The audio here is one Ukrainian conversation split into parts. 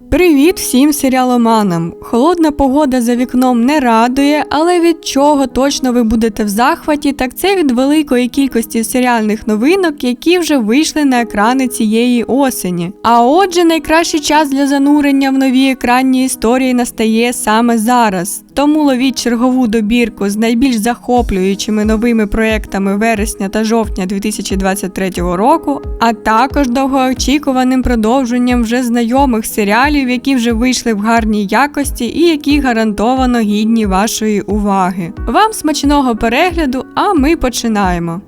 Привіт всім серіаломанам! Холодна погода за вікном не радує, але від чого точно ви будете в захваті, так це від великої кількості серіальних новинок, які вже вийшли на екрани цієї осені. А отже, найкращий час для занурення в нові екранні історії настає саме зараз. Тому ловіть чергову добірку з найбільш захоплюючими новими проектами вересня та жовтня 2023 року, а також довгоочікуваним продовженням вже знайомих серіалів, які вже вийшли в гарній якості і які гарантовано гідні вашої уваги. Вам смачного перегляду, а ми починаємо.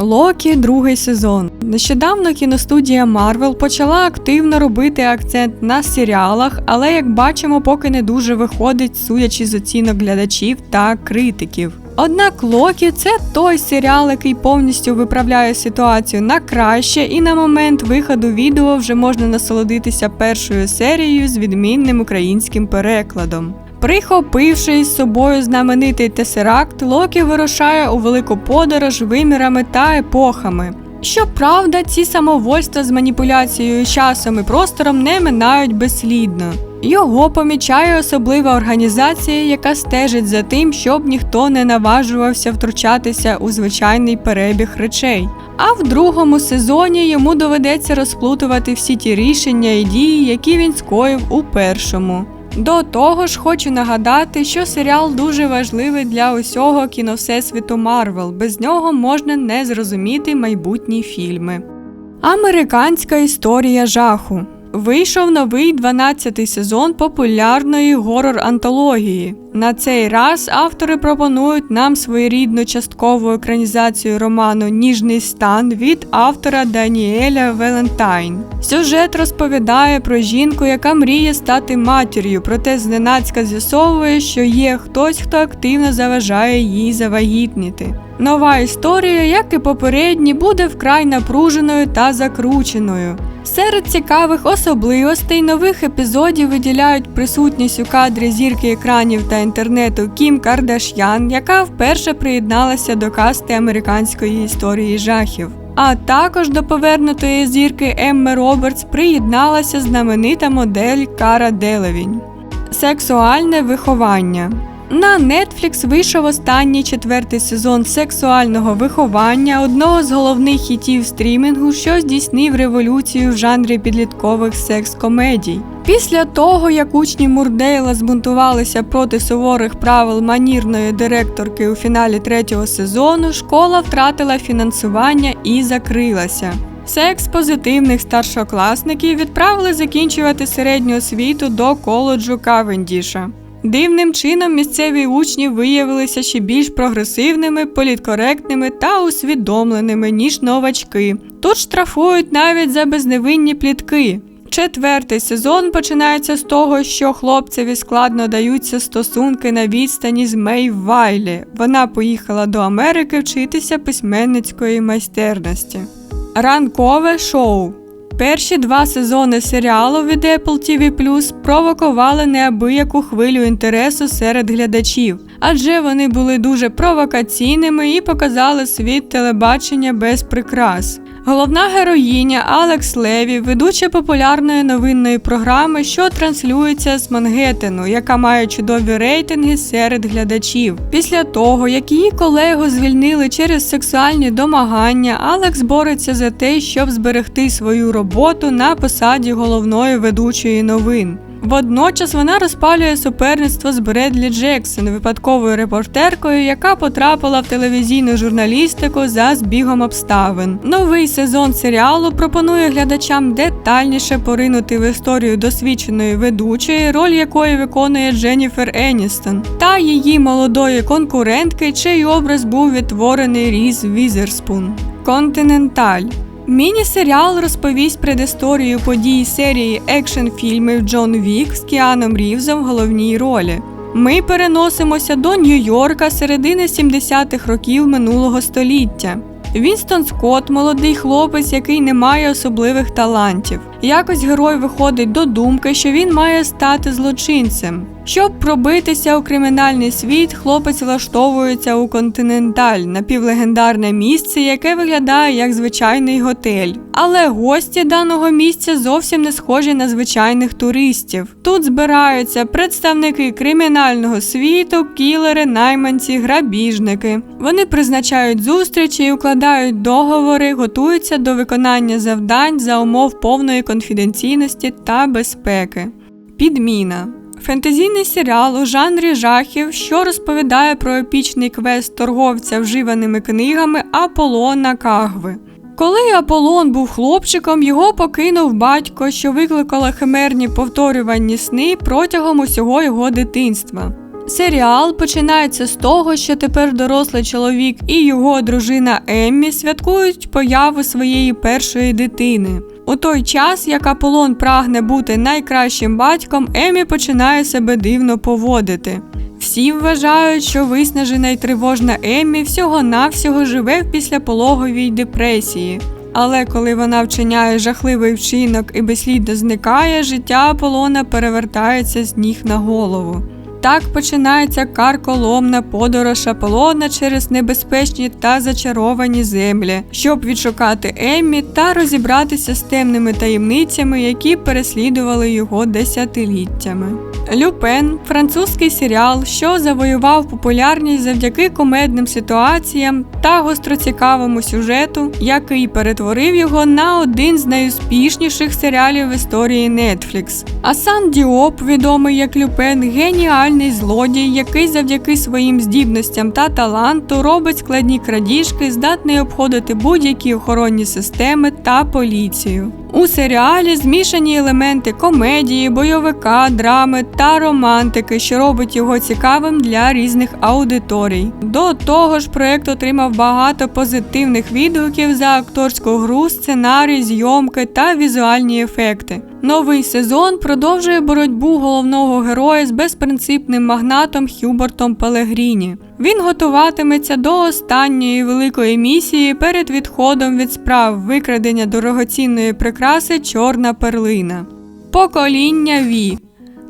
Локі другий сезон. Нещодавно кіностудія Marvel почала активно робити акцент на серіалах, але як бачимо, поки не дуже виходить, судячи з оцінок глядачів та критиків. Однак Локі це той серіал, який повністю виправляє ситуацію на краще, і на момент виходу відео вже можна насолодитися першою серією з відмінним українським перекладом. Прихопивши із собою знаменитий тесеракт, Локі вирушає у велику подорож вимірами та епохами. Щоправда, ці самовольства з маніпуляцією часом і простором не минають безслідно. Його помічає особлива організація, яка стежить за тим, щоб ніхто не наважувався втручатися у звичайний перебіг речей. А в другому сезоні йому доведеться розплутувати всі ті рішення і дії, які він скоїв у першому. До того ж, хочу нагадати, що серіал дуже важливий для усього кіновсесвіту Марвел. Без нього можна не зрозуміти майбутні фільми. Американська історія жаху. Вийшов новий 12-й сезон популярної горор-антології. На цей раз автори пропонують нам своєрідну часткову екранізацію роману Ніжний стан від автора Даніеля Велентайн. Сюжет розповідає про жінку, яка мріє стати матір'ю, проте зненацька з'ясовує, що є хтось, хто активно заважає їй завагітніти. Нова історія, як і попередні, буде вкрай напруженою та закрученою. Серед цікавих особливостей нових епізодів виділяють присутність у кадрі зірки екранів та інтернету Кім Кардаш'ян, яка вперше приєдналася до касти американської історії жахів. А також до повернутої зірки Емми Робертс приєдналася знаменита модель Кара Делевінь. Сексуальне виховання. На Netflix вийшов останній четвертий сезон сексуального виховання, одного з головних хітів стрімінгу, що здійснив революцію в жанрі підліткових секс-комедій. Після того, як учні Мурдейла збунтувалися проти суворих правил манірної директорки у фіналі третього сезону, школа втратила фінансування і закрилася. Секс позитивних старшокласників відправили закінчувати середню освіту до коледжу Кавендіша. Дивним чином місцеві учні виявилися ще більш прогресивними, політкоректними та усвідомленими, ніж новачки. Тут штрафують навіть за безневинні плітки. Четвертий сезон починається з того, що хлопцеві складно даються стосунки на відстані з Мей Вайлі. Вона поїхала до Америки вчитися письменницької майстерності. Ранкове шоу. Перші два сезони серіалу від Apple TV провокували неабияку хвилю інтересу серед глядачів, адже вони були дуже провокаційними і показали світ телебачення без прикрас. Головна героїня Алекс Леві, ведуча популярної новинної програми, що транслюється з Мангеттену, яка має чудові рейтинги серед глядачів. Після того, як її колегу звільнили через сексуальні домагання, Алекс бореться за те, щоб зберегти свою роботу на посаді головної ведучої новин. Водночас вона розпалює суперництво з Бредлі Джексон, випадковою репортеркою, яка потрапила в телевізійну журналістику за збігом обставин. Новий сезон серіалу пропонує глядачам детальніше поринути в історію досвідченої ведучої, роль якої виконує Дженніфер Еністон, та її молодої конкурентки, чий образ був відтворений Різ Візерспун. Континенталь Міні-серіал розповість предісторію подій серії екшн фільмів Джон Вік з Кіаном Рівзом в головній ролі. Ми переносимося до Нью-Йорка середини 70-х років минулого століття. Вінстон Скотт – молодий хлопець, який не має особливих талантів. Якось герой виходить до думки, що він має стати злочинцем. Щоб пробитися у кримінальний світ, хлопець влаштовується у континенталь, напівлегендарне місце, яке виглядає як звичайний готель. Але гості даного місця зовсім не схожі на звичайних туристів. Тут збираються представники кримінального світу, кілери, найманці, грабіжники. Вони призначають зустрічі укладають договори, готуються до виконання завдань за умов повної конфіденційності та безпеки. Підміна Фентезійний серіал у жанрі жахів, що розповідає про епічний квест торговця вживаними книгами Аполлона Кагви. Коли Аполлон був хлопчиком, його покинув батько, що викликало химерні повторювані сни протягом усього його дитинства. Серіал починається з того, що тепер дорослий чоловік і його дружина Еммі святкують появу своєї першої дитини. У той час, як Аполлон прагне бути найкращим батьком, Еммі починає себе дивно поводити. Всі вважають, що виснажена й тривожна Еммі всього-навсього живе в післяпологовій депресії. Але коли вона вчиняє жахливий вчинок і безслідно зникає, життя Аполлона перевертається з ніг на голову. Так починається карколомна подорож Аполлона через небезпечні та зачаровані землі, щоб відшукати Еммі та розібратися з темними таємницями, які переслідували його десятиліттями. Люпен французький серіал, що завоював популярність завдяки комедним ситуаціям та гостроцікавому сюжету, який перетворив його на один з найуспішніших серіалів в історії Netflix. Асан Діоп, відомий як Люпен, геніальний злодій, який завдяки своїм здібностям та таланту робить складні крадіжки, здатний обходити будь-які охоронні системи та поліцію. У серіалі змішані елементи комедії, бойовика, драми та романтики, що робить його цікавим для різних аудиторій. До того ж, проект отримав багато позитивних відгуків за акторську гру, сценарій, зйомки та візуальні ефекти. Новий сезон продовжує боротьбу головного героя з безпринципним магнатом Хюбертом Пелегріні. Він готуватиметься до останньої великої місії перед відходом від справ викрадення дорогоцінної прикраси Чорна перлина. Покоління Ві.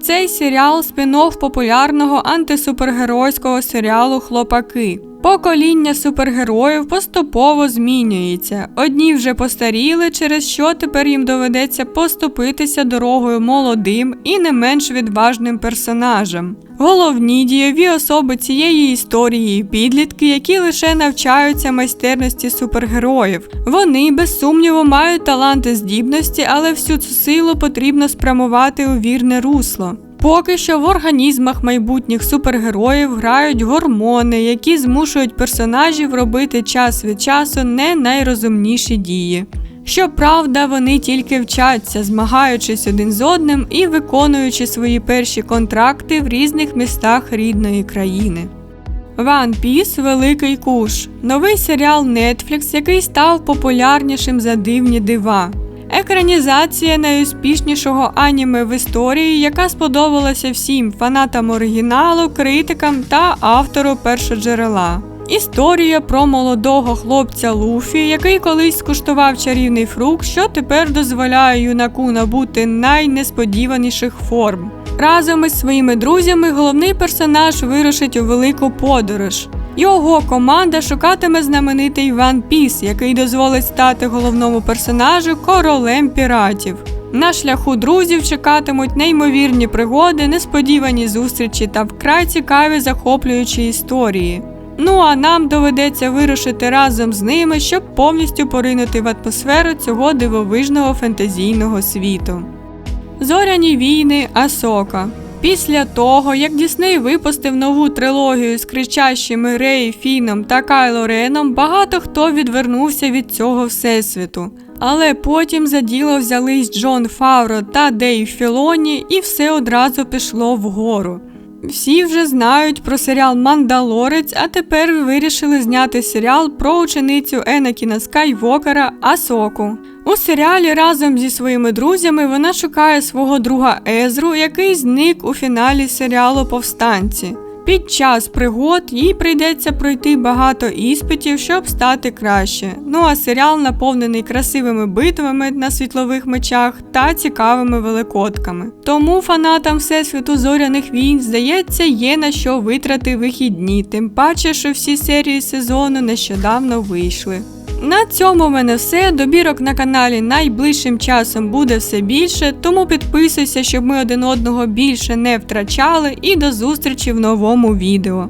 Цей серіал спін-офф популярного антисупергеройського серіалу Хлопаки. Покоління супергероїв поступово змінюється. Одні вже постаріли, через що тепер їм доведеться поступитися дорогою молодим і не менш відважним персонажам. Головні дієві особи цієї історії підлітки, які лише навчаються майстерності супергероїв. Вони без сумніву мають таланти здібності, але всю цю силу потрібно спрямувати у вірне русло. Поки що в організмах майбутніх супергероїв грають гормони, які змушують персонажів робити час від часу не найрозумніші дії. Щоправда, вони тільки вчаться, змагаючись один з одним і виконуючи свої перші контракти в різних містах рідної країни. One Piece Великий Куш новий серіал Netflix, який став популярнішим за дивні дива. Екранізація найуспішнішого аніме в історії, яка сподобалася всім фанатам оригіналу, критикам та автору першоджерела. Історія про молодого хлопця Луфі, який колись скуштував чарівний фрукт, що тепер дозволяє юнаку набути найнесподіваніших форм. Разом із своїми друзями головний персонаж вирушить у велику подорож. Його команда шукатиме знаменитий One Piece, який дозволить стати головному персонажу королем піратів. На шляху друзів чекатимуть неймовірні пригоди, несподівані зустрічі та вкрай цікаві захоплюючі історії. Ну а нам доведеться вирушити разом з ними, щоб повністю поринути в атмосферу цього дивовижного фентезійного світу. Зоряні війни Асока. Після того, як Дісней випустив нову трилогію з кричащими Рей, Фіном та Кайло Реном, багато хто відвернувся від цього всесвіту. Але потім за діло взялись Джон Фавро та Дейв Філоні, і все одразу пішло вгору. Всі вже знають про серіал Мандалорець, а тепер вирішили зняти серіал про ученицю Енакіна Скайвокера Асоку. У серіалі разом зі своїми друзями вона шукає свого друга Езру, який зник у фіналі серіалу Повстанці. Під час пригод їй прийдеться пройти багато іспитів, щоб стати краще. Ну а серіал наповнений красивими битвами на світлових мечах та цікавими великодками. Тому фанатам Всесвіту зоряних війн, здається, є на що витрати вихідні, тим паче, що всі серії сезону нещодавно вийшли. На цьому в мене все. Добірок на каналі найближчим часом буде все більше, тому підписуйся, щоб ми один одного більше не втрачали. І до зустрічі в новому відео.